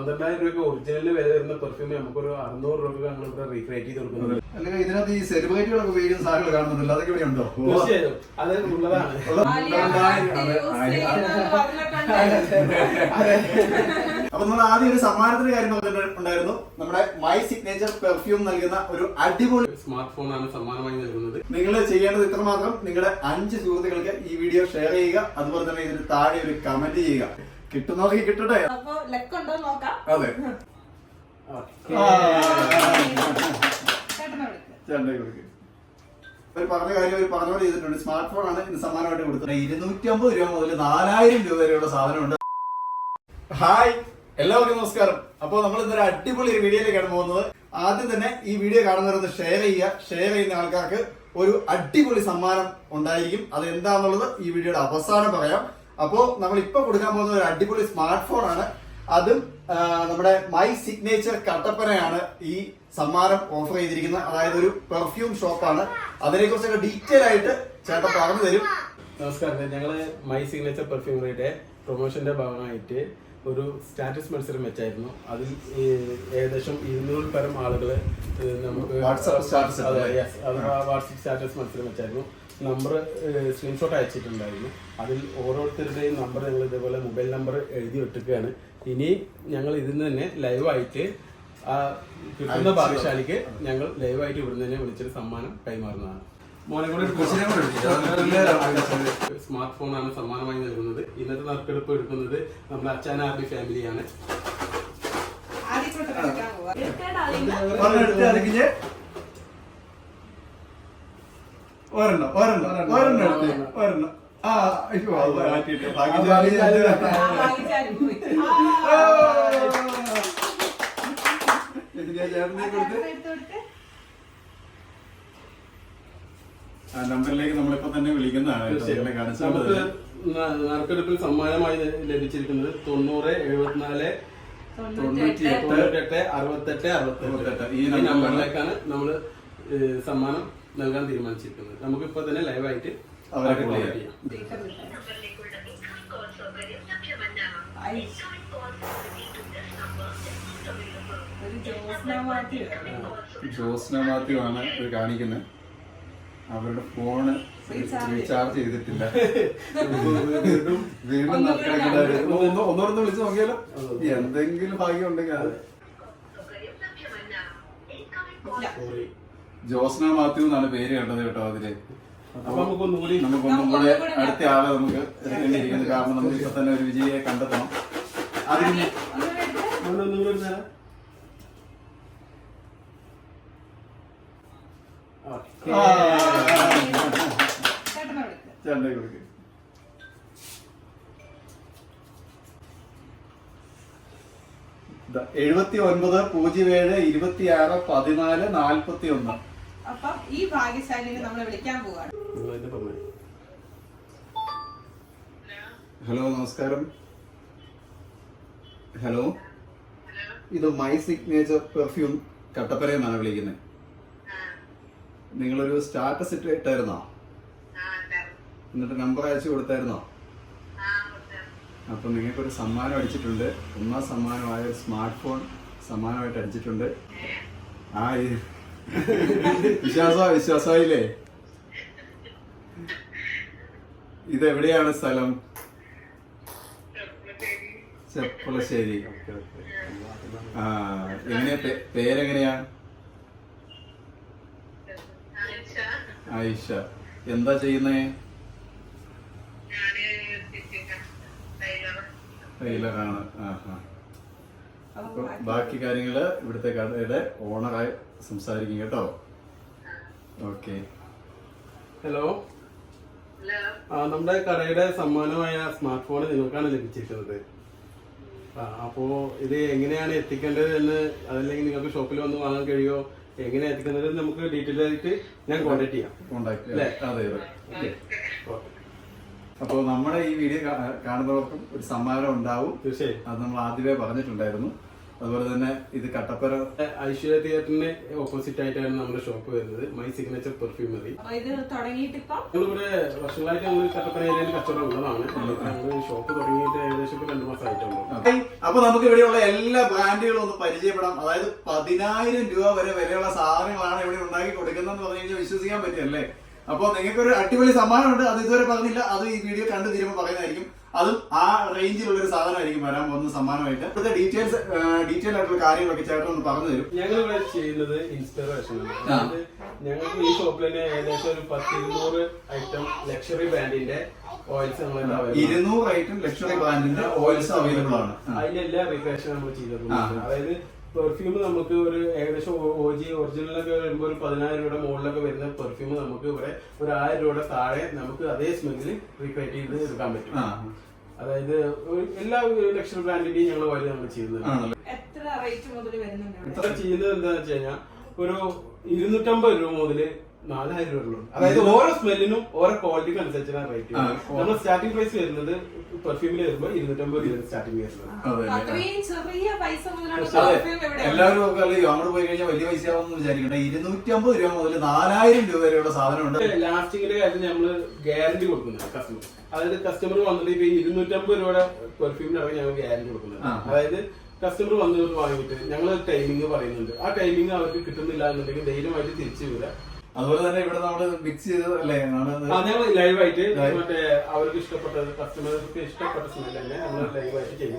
പന്ത്രണ്ടായിരം രൂപ ഒറിജിനലിന് വില വരുന്ന പെർഫ്യൂം നമുക്കൊരു അറുന്നൂറ് രൂപ ഞങ്ങൾ ഇവിടെ റീക്രിയേറ്റ് ചെയ്ത് കൊടുക്കുന്നത്. അല്ലെങ്കിൽ ഇതിനകത്ത് ഈ സെലിബ്രിറ്റികളൊക്കെ ഉപയോഗിക്കുന്ന സാധനങ്ങൾ കാണുന്നുണ്ടല്ലോ അതൊക്കെ ഇവിടെ ഉണ്ടോ? തീർച്ചയായും. അത്. ഉള്ളതാണ് അപ്പൊ നമ്മൾ ആദ്യം ഒരു സമ്മാനത്തിന്റെ കാര്യം പറഞ്ഞിട്ടുണ്ടായിരുന്നു നമ്മുടെ മൈ സിഗ്നേച്ചർ പെർഫ്യൂം നൽകുന്ന ഒരു അടിപൊളി സ്മാർട്ട് ഫോണാണ് സമ്മാനമായി നൽകുന്നത്. നിങ്ങൾ ചെയ്യേണ്ടത് ഇത്രമാത്രം. നിങ്ങളുടെ അഞ്ച് സുഹൃത്തുക്കൾക്ക് ഈ വീഡിയോ ഷെയർ ചെയ്യുക. അതുപോലെ തന്നെ ഇതിന് താഴെ ഒരു കമന്റ് ചെയ്യുക. കിട്ടുന്നവർക്ക് കിട്ടട്ടെ. അപ്പൊ ലെക്കുണ്ടോ നോക്കാം. അതെ. ചേട്ടനെ വിളിക്ക്. ഒരു പറഞ്ഞ കാര്യം ഒരു പറഞ്ഞോട് ചെയ്തിട്ടുണ്ട്. സ്മാർട്ട് ഫോൺ ആണ് ഇന്ന് സമ്മാനമായിട്ട് കൊടുത്തത്. ഇരുന്നൂറ്റി അമ്പത് രൂപ മുതൽ നാലായിരം രൂപ വരെയുള്ള സാധനമുണ്ട്. ഹായ്. എല്ലാവർക്കും നമസ്കാരം. അപ്പോൾ നമ്മൾ ഇന്നൊരു അടിപൊളി ഒരു വീഡിയോയിലേക്കാണ് പോകുന്നത്. ആദ്യം തന്നെ ഈ വീഡിയോ കാണുന്നവരൊന്ന് ഷെയർ ചെയ്യുക. ഷെയർ ചെയ്യുന്ന ആൾക്കാർക്ക് ഒരു അടിപൊളി സമ്മാനം ഉണ്ടായിരിക്കും. അത് എന്താണെന്നുള്ളത് ഈ വീഡിയോയുടെ അവസാനം പറയാം. അപ്പോൾ നമ്മൾ ഇപ്പൊ കൊടുക്കാൻ പോകുന്ന ഒരു അടിപൊളി സ്മാർട്ട് ഫോൺ ആണ്. അതും നമ്മുടെ മൈ സിഗ്നേച്ചർ കട്ടപ്പനയാണ് ഈ സമ്മാനം ഓഫർ ചെയ്തിരിക്കുന്നത്. അതായത് ഒരു പെർഫ്യൂം ഷോപ്പാണ് അതിനെക്കുറിച്ചൊക്കെ ഡീറ്റെയിൽ ആയിട്ട് ചേട്ടൻ പറഞ്ഞു തരും. നമസ്കാരം. ഞങ്ങൾ മൈ സിഗ്നേച്ചർ പെർഫ്യൂമറിയുടെ പ്രൊമോഷന്റെ ഭാഗമായിട്ട് ഒരു സ്റ്റാറ്റസ് മത്സരം വെച്ചായിരുന്നു. അതിൽ ഏകദേശം ഇരുന്നൂറിൽ പരം ആളുകൾ നമുക്ക് വാട്സാപ്പ് സ്റ്റാറ്റസ് വാട്സാപ്പ് സ്റ്റാറ്റസ് മത്സരം വെച്ചായിരുന്നു. നമ്പർ സ്ക്രീൻഷോട്ട് അയച്ചിട്ടുണ്ടായിരുന്നു. അതിൽ ഓരോരുത്തരുടെയും നമ്പർ ഞങ്ങൾ ഇതേപോലെ മൊബൈൽ നമ്പർ എഴുതി വെട്ടിക്കുകയാണ്. ഇനി ഞങ്ങൾ ഇതിൽ തന്നെ ലൈവായിട്ട് ആ കിട്ടുന്ന ഭാഗ്യശാലിക്ക് ഞങ്ങൾ ലൈവായിട്ട് ഇവിടുന്ന് തന്നെ വിളിച്ചൊരു സമ്മാനം കൈമാറുന്നതാണ്. മോനെ കൂടെ. സ്മാർട്ട് ഫോണാണ് സമ്മാനമായി നൽകുന്നത്. ഇന്നത്തെ നറുക്കെടുപ്പ് എടുക്കുന്നത് നമ്മുടെ അച്ഛൻ അച്ചാനാർബി ഫാമിലിയാണ് ഒരെണ്ണം ഒരെണ്ണം ഒരെണ്ണം. എടുത്ത് ഒരെണ്ണം. ആ അയ്യോ മാറ്റിയിട്ട് ആ, നമ്പറിലേക്ക് നമ്മളിപ്പോ തന്നെ വിളിക്കുന്നതാണ് നമുക്ക്. നറുക്കെടുപ്പിൽ സമ്മാനമായി ലഭിച്ചിരിക്കുന്നത് തൊണ്ണൂറ് എഴുപത്തിനാല്. തൊണ്ണൂറ്റിയെട്ട്. തൊണ്ണൂറ്റെട്ട് അറുപത്തെട്ട് അറുപത്തെട്ട്. അറുപത്തെട്ട്. ഈ നമ്പറിലേക്കാണ് നമ്മൾ സമ്മാനം നൽകാൻ തീരുമാനിച്ചിരിക്കുന്നത് നമുക്കിപ്പോ തന്നെ ലൈവായിട്ട് അവരെ അവരെ ചെയ്യാം. ചെയ്യാം സ്പീക്കർ വിട്ടേ. നമ്പറിലേക്കുള്ള ഇൻകമിംഗ് കോൾ സൗകര്യം ലഭ്യമല്ല I, incoming call facility to this number is not available ഒരു ജോസ്ന മാത്യു. ആണ് ഇത് കാണിക്കുന്നത് അവരുടെ ഫോണ്. റീചാർജ് ചെയ്തിട്ടില്ല വീണ്ടും ഒന്നോടൊന്ന്. വിളിച്ച് നോക്കിയാലോ എന്തെങ്കിലും ഭാഗ്യം ഉണ്ടെങ്കിൽ അത് ജോസ്ന മാത്യു എന്നാണ് പേര് കണ്ടത് കേട്ടോ അതിൽ. അപ്പൊ നമുക്കൊന്നും കൂടി നമുക്കൊന്നും കൂടെ അടുത്ത ആളെ നമുക്ക് ഇരിക്കുന്നത് കാരണം നമുക്ക് ഇപ്പൊ തന്നെ ഒരു വിജയെ കണ്ടെത്തണം. അതിന്. ചേട്ടനെ എഴുപത്തി ഒൻപത് പൂജ്യം ഏഴ് ഇരുപത്തി ആറ് പതിനാല് നാൽപ്പത്തി ഒന്ന് അപ്പം ഈ ഭാഗ്യശാലിനെ നമ്മൾ വിളിക്കാൻ പോവാണ്. ഹലോ. നമസ്കാരം. ഹലോ. ഇത് മൈ സിഗ്നേച്ചർ പെർഫ്യൂം കട്ടപ്പനയിൽ നിന്നാണ് വിളിക്കുന്നത് നിങ്ങളൊരു സ്റ്റാറ്റസ് ഇട്ട് ഇട്ടായിരുന്നോ എന്നിട്ട് നമ്പർ അയച്ചു കൊടുത്തായിരുന്നോ? അപ്പൊ നിങ്ങൾക്കൊരു സമ്മാനം അടിച്ചിട്ടുണ്ട്. ഒന്നാം സമ്മാനമായ ഒരു സ്മാർട്ട് ഫോൺ സമ്മാനമായിട്ട് അടിച്ചിട്ടുണ്ട്. ആ ഈ- വിശ്വാസ വിശ്വാസമായില്ലേ ഇത് എവിടെയാണ് സ്ഥലം? ചെപ്പളശ്ശേരി. ആ എങ്ങനെയാ പേരെങ്ങനെയാ? ആയിഷ. എന്താ ചെയ്യുന്നേ? ടൈലറാണ്. ആ ആ അപ്പൊ ബാക്കി കാര്യങ്ങൾ ഇവിടുത്തെ കടയുടെ ഓണറായി സംസാരിക്കും കേട്ടോ. ഓക്കെ. ഹലോ. ആ നമ്മുടെ കടയുടെ സമ്മാനമായ സ്മാർട്ട് ഫോൺ നിങ്ങൾക്കാണ് ലഭിച്ചിരിക്കുന്നത്. ആ അപ്പോ ഇത് എങ്ങനെയാണ് എത്തിക്കേണ്ടത് എന്ന് അതല്ലെങ്കിൽ നിങ്ങൾക്ക് ഷോപ്പിൽ വന്ന് വാങ്ങാൻ കഴിയുമോ? എങ്ങനെ എത്തിക്കുന്നത് നമുക്ക് ഡീറ്റെയിൽ ആയിട്ട് ഞാൻ കോൺടാക്ട് ചെയ്യാം. കോണ്ടാക്ട് അല്ലേ? അതെ അതെ. ഓക്കെ. അപ്പോൾ നമ്മുടെ ഈ വീഡിയോ കാണുന്നവർക്കും ഒരു സമ്മാനം ഉണ്ടാവും. തീർച്ചയായും. അത് നമ്മൾ ആദ്യമേ പറഞ്ഞിട്ടുണ്ടായിരുന്നു. അതുപോലെ തന്നെ ഇത് കട്ടപ്പന ഐശ്വര്യ തിയേറ്ററിന് ഓപ്പോസിറ്റ് ആയിട്ടാണ് നമ്മുടെ ഷോപ്പ് വരുന്നത്. മൈ സിഗ്നേച്ചർ പെർഫ്യൂമറി അപ്പൊ ഇത് തുടങ്ങിയിട്ട് ഞങ്ങളിവിടെ വർഷങ്ങളായിട്ട് നമ്മൾ കട്ടപ്പന ഏരിയയിൽ കച്ചവടം ഉള്ളതാണ്. ഞങ്ങൾ ഷോപ്പ് തുടങ്ങിയിട്ട് ഏകദേശം ഇപ്പൊ രണ്ടു മാസം ആയിട്ടുള്ളൂ അപ്പൊ നമുക്ക് ഇവിടെയുള്ള എല്ലാ ബ്രാൻഡുകളും ഒന്ന് പരിചയപ്പെടാം. അതായത് പതിനായിരം രൂപ വരെ വിലയുള്ള സാധനങ്ങളാണ് ഇവിടെ ഉണ്ടാക്കി കൊടുക്കുന്നതെന്ന് പറഞ്ഞു കഴിഞ്ഞാൽ വിശ്വസിക്കാൻ പറ്റില്ലേ അപ്പൊ നിങ്ങൾക്ക് ഒരു അടിപൊളി സമ്മാനമുണ്ട്. അത് ഇതുവരെ പറഞ്ഞില്ല. അത് ഈ വീഡിയോ കണ്ടു തീരുമ്പോൾ പറയുന്നതായിരിക്കും. അതും ആ റേഞ്ചിലുള്ള ഒരു സാധനമായിരിക്കും വരാൻ പോകുന്ന സമ്മാനമായിട്ട്. ഇവിടുത്തെ ഡീറ്റെയിൽസ് ഡീറ്റെയിൽ ആയിട്ടുള്ള കാര്യങ്ങളൊക്കെ ചേട്ടൻ ഒന്ന് പറഞ്ഞു തരും. ഞങ്ങൾ ഇവിടെ ചെയ്യുന്നത് ഇൻസ്പിറേഷൻ ഞങ്ങൾക്ക് ഈ ഷോപ്പിൽ തന്നെ ഏകദേശം ഒരു പത്ത് ഇരുന്നൂറ് ഐറ്റം ലക്ഷറി ബ്രാൻഡിന്റെ ഓയിൽസ് നമ്മൾ ഇരുന്നൂറ് ഐറ്റം ലക്ഷറി ബ്രാൻഡിന്റെ ഓയിൽസ് അവൈലബിൾ ആണ്. അതിന്റെ എല്ലാ റീഫ്രഷൻ നമ്മൾ ചെയ്തിട്ടുണ്ട്. അതായത് പെർഫ്യൂം നമുക്ക് ഒരു ഏകദേശം ഒ ജി ഒറിജിനലൊക്കെ വരുമ്പോൾ ഒരു പതിനായിരം രൂപയുടെ മുകളിലൊക്കെ വരുന്ന പെർഫ്യൂം നമുക്ക് ഇവിടെ ഒരു ആയിരം രൂപയുടെ താഴെ നമുക്ക് അതേ സ്മെല്ലിൽ റീക്രിയേറ്റ് ചെയ്ത് എടുക്കാൻ പറ്റും. അതായത് എല്ലാ ലക്ഷ ബ്രാൻഡിന്റെയും ഞങ്ങൾ വഴി നമ്മൾ ചെയ്യുന്നത് എത്ര റേറ്റ് മുതൽ വരുന്നുണ്ട് ഇവിടെ? ഇത്ര ചെയ്യുന്നത് എന്താണെന്ന് വെച്ച് കഴിഞ്ഞാൽ ഒരു ഇരുന്നൂറ്റമ്പത് രൂപ മുതൽ നാലായിരം രൂപ ഉള്ളൂ. അതായത് ഓരോ സ്മെല്ലിനും ഓരോ ക്വാളിറ്റിക്ക് അനുസരിച്ചാണ് റേറ്റ് നമ്മൾ സ്റ്റാർട്ടിംഗ് പ്രൈസ് വരുന്നത് പെർഫ്യൂമിൽ വരുമ്പോൾ ഇരുന്നൂറ്റമ്പത് രൂപ സ്റ്റാർട്ടിംഗ് വരുന്നത്. എല്ലാവരും ഒക്കെ അല്ലെങ്കിൽ അങ്ങോട്ട് പോയി കഴിഞ്ഞാൽ വലിയ പൈസ ആവുമെന്ന് വിചാരിക്കട്ടെ ഇരുന്നൂറ്റി അമ്പത് രൂപ മുതൽ നാലായിരം രൂപ വരെയുള്ള സാധനമുണ്ട് ലാസ്റ്റിങ്ങിന്റെ കാര്യം നമ്മൾ ഗ്യാരണ്ടി കൊടുക്കുന്നത് കസ്റ്റമർ അതായത് കസ്റ്റമർ വന്നിട്ട് ഇപ്പൊ ഇരുന്നൂറ്റമ്പത് രൂപയുടെ പെർഫ്യൂമിനാണ് ഞങ്ങൾ ഗ്യാരണ്ടി കൊടുക്കുന്നത് അതായത് കസ്റ്റമർ വന്നിട്ട് വാങ്ങിയിട്ട് ഞങ്ങൾ ടൈമിംഗ് പറയുന്നുണ്ട്. ആ ടൈമിംഗ് അവർക്ക് കിട്ടുന്നില്ല എന്നുണ്ടെങ്കിൽ ധൈര്യമായിട്ട് തിരിച്ചു വരിക. അതുപോലെ തന്നെ ഇവിടെ നമ്മൾ മിക്സ് ചെയ്ത് അല്ലേ? ഞങ്ങൾ ലൈവായിട്ട്. മറ്റേ അവർക്ക് ഇഷ്ടപ്പെട്ട കസ്റ്റമർക്ക് ഇഷ്ടപ്പെട്ട സ്മെൽ തന്നെ നമ്മൾ ലൈവായിട്ട്. ചെയ്ത്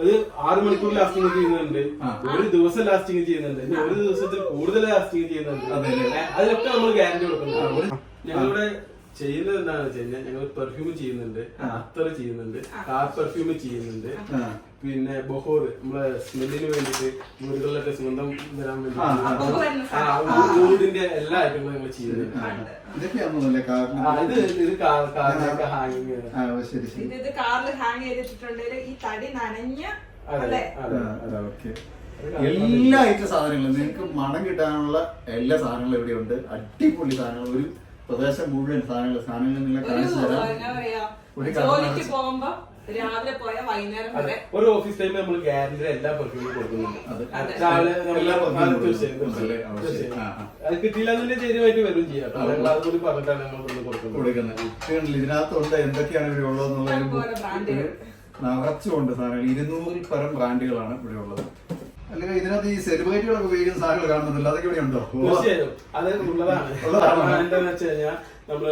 അത് ആറ് മണിക്കൂർ ലാസ്റ്റിംഗ് ചെയ്യുന്നുണ്ട്. ഒരു ദിവസം ലാസ്റ്റിംഗ് ചെയ്യുന്നുണ്ട്. ഒരു ദിവസത്തിൽ കൂടുതൽ ലാസ്റ്റിംഗ് ചെയ്യുന്നുണ്ട്. അതെ, അതെ. അതിലൊക്കെ നമ്മൾ ഗ്യാരണ്ടി കൊടുക്കുന്നുണ്ട്. ഞങ്ങളുടെ ചെയ്യുന്നത് എന്താണെന്ന് വെച്ച് കഴിഞ്ഞാൽ ഞങ്ങൾ പെർഫ്യൂം ചെയ്യുന്നുണ്ട്. അത്തർ ചെയ്യുന്നുണ്ട്. കാർ പെർഫ്യൂം ചെയ്യുന്നുണ്ട്. പിന്നെ ബൊഹോർ നമ്മളെ സ്മെല്ലിന് വേണ്ടിയിട്ട് വീടുകളിലൊക്കെ സുഗന്ധം വരാൻ വേണ്ടി ഊടിന്റെ എല്ലാ ഐറ്റങ്ങളും ഞങ്ങൾ കാരണം ഇത് ഇത് കാർ ഹാങ്ങിങ് ഇത് കാറിൽ ഹാങ് ചെയ്തിട്ടുണ്ടെങ്കിൽ ഈ തടി നനഞ്ഞ അതെ അല്ലേ? അതെ. ആ, അതെ ഓക്കെ. എല്ലാ ഐറ്റം സാധനങ്ങളും നിങ്ങൾക്ക് മണം കിട്ടാനുള്ള എല്ലാ സാധനങ്ങളും ഇവിടെ ഉണ്ട് അടിപൊളി സാധനങ്ങൾ. ഒരു പ്രദേശം മുഴുവൻ സാധനങ്ങൾ സാധനങ്ങൾ നിങ്ങളെ കാണിച്ചു തരാം. ഒരു രാവിലെ പോയ വൈകുന്നേരം വരെ ഒരു ഓഫീസ് ടൈമിൽ നമ്മൾ ഗ്യാരണ്ടി എല്ലാ പെർഫ്യൂമും കൊടുക്കുന്നുണ്ട്. രാവിലെ അതെ, കിട്ടിയില്ല എന്നുണ്ടെങ്കിൽ ധൈര്യമായിട്ട് വരും ചെയ്യാം. കൂടി പറഞ്ഞിട്ടാണ് ഞങ്ങൾ ഇവിടുന്ന് കൊടുക്കുന്നത്. കൊടുക്കുന്നത്. ഇതിനകത്തുണ്ട് എന്തൊക്കെയാണ് ഇവിടെ ഉള്ളതെന്നുള്ളത്. നിറച്ചുകൊണ്ട് സാധനങ്ങൾ. ഇരുന്നൂറിൽ പരം ബ്രാൻഡുകളാണ് ഇവിടെ ഉള്ളത്. അല്ലെങ്കിൽ ഇതിനകത്ത് ഈ സെലിബ്രിറ്റികളൊക്കെ ഉപയോഗിക്കുന്ന സാധനങ്ങൾ കാണുന്നുണ്ടല്ലോ. അതൊക്കെ ഇവിടെ ഉണ്ടോ? ഓ, തീർച്ചയായും. അത് ഉള്ളതാണ്. ഉള്ളതാണ്. കാരണം വെച്ച് കഴിഞ്ഞാൽ നമ്മൾ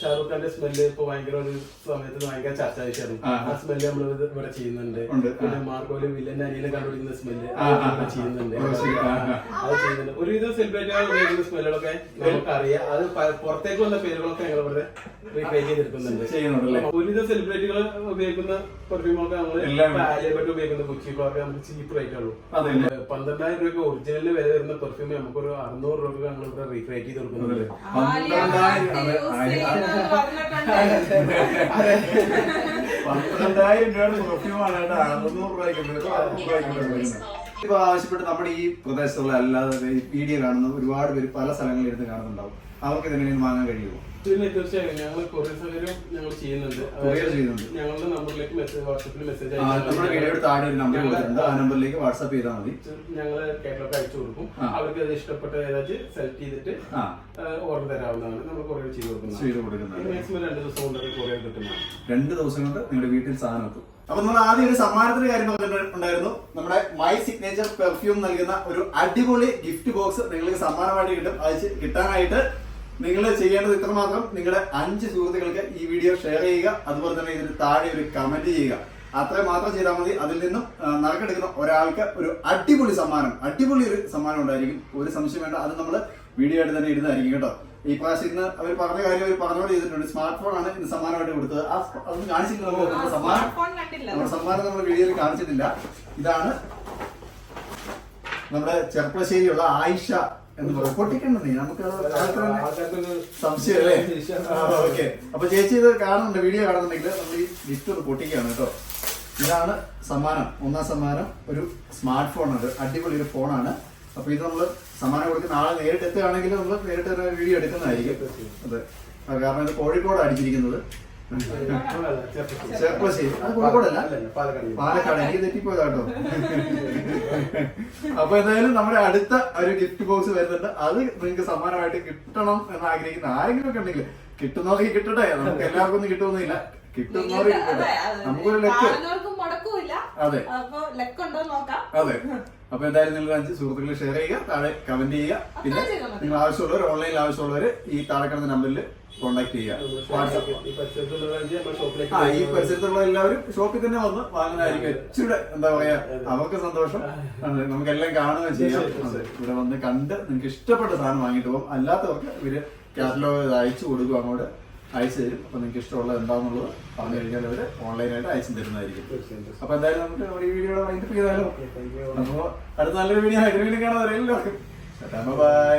ഷാറൂഖ് ഖാന്റെ സ്മെല്ല് ഇപ്പൊ ഭയങ്കര ഒരു സമയത്ത് ഭയങ്കര ചർച്ച വിഷയമാണ്. ആ. സ്മെല്ല് നമ്മൾ ഇവിടെ ചെയ്യുന്നുണ്ട്. പിന്നെ മാർഗോലി വില്ലന്റെ അനിയനെ കണ്ടുപിടിക്കുന്ന സ്മെല്ല്. ചെയ്യുന്നുണ്ട്. അത് ചെയ്യുന്നുണ്ട്. ഒരുവിധം സെലിബ്രേറ്റ് ഉപയോഗിക്കുന്ന സ്മെല്ലുകളൊക്കെ നമുക്ക് അറിയാം അത് പുറത്തേക്ക് വന്ന പേരുകളൊക്കെ ഞങ്ങൾ ഇവിടെ റീക്രിയേറ്റ് ചെയ്തെടുക്കുന്നുണ്ട്. ഒരുവിധം സെലിബ്രിറ്റികൾ ഉപയോഗിക്കുന്ന പെർഫ്യൂമൊക്കെ നമ്മൾ നമ്മൾ ആലിയബട്ട് ഉപയോഗിക്കുന്ന കുച്ചി ഒക്കെ നമുക്ക് ചീപ്പ് റേറ്റ് ഉള്ളൂ. പന്ത്രണ്ടായിരം രൂപയ്ക്ക് ഒറിജിനലിന് വില വരുന്ന പെർഫ്യൂം നമുക്കൊരു അറുന്നൂറ് രൂപ നമ്മൾ ഇവിടെ റീക്രിയേറ്റ് ചെയ്ത് കൊടുക്കുന്നുണ്ട് പന്ത്രണ്ടായിരം പന്ത്രണ്ടായിരം രൂപയുടെ പെർഫ്യൂമാണ് കേട്ടോ. അറുന്നൂറ് രൂപയ്ക്ക് അറുന്നൂറ് രൂപയ്ക്ക് കൊടുക്കുന്നത്. ഇപ്പൊ ആവശ്യപ്പെട്ട് നമ്മുടെ ഈ പ്രദേശത്തുള്ള അല്ലാതെ ഈ വീഡിയോ കാണുന്ന ഒരുപാട് പേര് പല സ്ഥലങ്ങളിൽ ഇരുന്ന് കാണുന്നുണ്ടാവും. അവർക്ക് എന്തെങ്കിലും വാങ്ങാൻ കഴിയുമോ? പിന്നെ തീർച്ചയായും. ഞങ്ങൾ കൊറിയർ സൗകര്യം ഞങ്ങൾ ചെയ്യുന്നുണ്ട്. ചെയ്യുന്നുണ്ട്. ഞങ്ങളുടെ നമ്പറിലേക്ക് മെസ്സേജ് വാട്സപ്പിൽ മെസ്സേജ് നമ്മുടെ വീഡിയോയുടെ താഴെ ഒരു നമ്പർ കൊടുത്തിട്ടുണ്ട്. ആ നമ്പറിലേക്ക് വാട്സാപ്പ് ചെയ്താൽ മതി. ഞങ്ങൾ കാറ്റലോഗ് അയച്ചു കൊടുക്കും. അവർക്ക് അത് ഇഷ്ടപ്പെട്ട ഏതാச்சுം സെലക്ട് ചെയ്തിട്ട് ഓർഡർ തരാവുന്നതാണ്. നമ്മൾ കൊറിയർ ചെയ്ത് കൊടുക്കുന്നത് ചെയ്ത് കൊടുക്കുന്നത് മാക്സിമം രണ്ട് ദിവസം കൊണ്ട് കൊറിയർ കിട്ടുന്നതാണ്. രണ്ട് ദിവസം കൊണ്ട് നിങ്ങളുടെ വീട്ടിൽ സാധനം എത്തും. അപ്പൊ നമ്മൾ ആദ്യം ഒരു സമ്മാനത്തിന് കാര്യം പറഞ്ഞിട്ടുണ്ടായിരുന്നു നമ്മുടെ മൈ സിഗ്നേച്ചർ പെർഫ്യൂം നൽകുന്ന ഒരു അടിപൊളി ഗിഫ്റ്റ് ബോക്സ് നിങ്ങൾക്ക് സമ്മാനമായിട്ട് കിട്ടും. അത് കിട്ടാനായിട്ട് നിങ്ങൾ ചെയ്യേണ്ടത് ഇത്രമാത്രം. നിങ്ങളുടെ അഞ്ച് സുഹൃത്തുക്കൾക്ക് ഈ വീഡിയോ ഷെയർ ചെയ്യുക. അതുപോലെ തന്നെ ഇതിന് താഴെ ഒരു കമന്റ് ചെയ്യുക. അത്രയും മാത്രം ചെയ്താൽ മതി. അതിൽ നിന്നും നറുക്കെടുക്കുന്ന ഒരാൾക്ക് ഒരു അടിപൊളി സമ്മാനം അടിപൊളി ഒരു സമ്മാനം ഉണ്ടായിരിക്കും. ഒരു സംശയം വേണ്ട. അത് നമ്മൾ വീഡിയോ ആയിട്ട് തന്നെ ഇടുന്നതായിരിക്കും കേട്ടോ. ഈ പ്രാവശ്യം ഇന്ന് അവർ പറഞ്ഞ കാര്യം അവർ പറഞ്ഞോട് ചെയ്തിട്ടുണ്ട്. സ്മാർട്ട് ഫോൺ ആണ് ഇന്ന് സമ്മാനമായിട്ട് കൊടുത്തത്. ആ അതൊന്നും കാണിച്ചില്ല നമ്മൾ സമ്മാനം നമ്മുടെ സമ്മാനം നമ്മൾ വീഡിയോയിൽ കാണിച്ചിട്ടില്ല. ഇതാണ് നമ്മുടെ ചെർപ്പളശ്ശേരിയുള്ള ആയിഷ. എന്ന് പറയും. പൊട്ടിക്കണ്ട നീ നമുക്ക് അത് സംശയം അല്ലേ ഓക്കെ. അപ്പൊ ചേച്ചി ഇത് കാണുന്നുണ്ട് വീഡിയോ കാണുന്നുണ്ടെങ്കിൽ നമ്മൾ ഈ ഗിഫ്റ്റ് ഒന്ന് പൊട്ടിക്കുകയാണ് കേട്ടോ. ഇതാണ് സമ്മാനം. ഒന്നാം സമ്മാനം. ഒരു സ്മാർട്ട് ഫോൺ ഉണ്ട് അടിപൊളി ഒരു ഫോണാണ്. അപ്പൊ ഇത് നമ്മൾ സമ്മാനം കൊടുത്ത് നാളെ നേരിട്ട് എത്തുകയാണെങ്കിൽ നമ്മൾ നേരിട്ട് വീഡിയോ എടുക്കുന്നതായിരിക്കും. അതെ. അത് കാരണം ഇത് കോഴിക്കോട് അടിച്ചിരിക്കുന്നത്. ചെർപ്പശ്ശേരി അത് കോഴിക്കോടല്ല പാലക്കാട് എനിക്ക് തെറ്റിപ്പോയതാട്ടോ അപ്പൊ എന്തായാലും നമ്മുടെ അടുത്ത ഒരു ഗിഫ്റ്റ് ബോക്സ് വരുന്നുണ്ട്. അത് നിങ്ങൾക്ക് സമ്മാനമായിട്ട് കിട്ടണം എന്ന് ആഗ്രഹിക്കുന്ന ആരെങ്കിലും ഒക്കെ ഉണ്ടെങ്കിൽ കിട്ടുന്നവർക്ക് കിട്ടട്ടെ. നമുക്ക് എല്ലാവർക്കും ഒന്നും കിട്ടുമെന്നില്ല കിട്ടുന്നവർക്ക് കിട്ടട്ടെ. നമുക്കൊരു ലക്ക് അതെ. അതെ. അപ്പൊ എന്തായാലും നിങ്ങൾ അഞ്ച് സുഹൃത്തുക്കൾ ഷെയർ ചെയ്യുക. താഴെ കമന്റ് ചെയ്യുക. പിന്നെ. നിങ്ങൾ ആവശ്യമുള്ളവർ ഓൺലൈനിൽ ആവശ്യമുള്ളവർ ഈ താഴെ കിടന്ന നമ്പറിൽ കോൺടാക്ട് ചെയ്യുക ആ ഈ പരിസരത്തുള്ള എല്ലാവരും ഷോപ്പിൽ തന്നെ വന്ന് വാങ്ങുന്നതായിരിക്കും ഇച്ചിരി എന്താ പറയാ അവർക്ക് സന്തോഷം. നമുക്ക് നമുക്കെല്ലാം കാണുകയും ചെയ്യാം. ഇവിടെ വന്ന് കണ്ട് നിങ്ങൾക്ക് ഇഷ്ടപ്പെട്ട സാധനം വാങ്ങിട്ട് പോകും. അല്ലാത്തവർക്ക് ഇവർ കാറ്റലോഗ് അയച്ചു കൊടുക്കും അങ്ങോട്ട് അയച്ചു തരും. അപ്പൊ നിങ്ങൾക്ക് ഇഷ്ടമുള്ളത് എന്താണെന്നുള്ളത് പറഞ്ഞു കഴിഞ്ഞാൽ അവർ ഓൺലൈനായിട്ട് അയച്ചു തരുന്നതായിരിക്കും. അപ്പൊ എന്തായാലും നമുക്ക് നമ്മുടെ ഈ വീഡിയോ വൈൻഡപ്പ് ചെയ്താലോ? അപ്പോ അടുത്ത നല്ലൊരു വീഡിയോ ആയിട്ട് വീണ്ടും കാണാൻ എല്ലാവർക്കും. ബൈ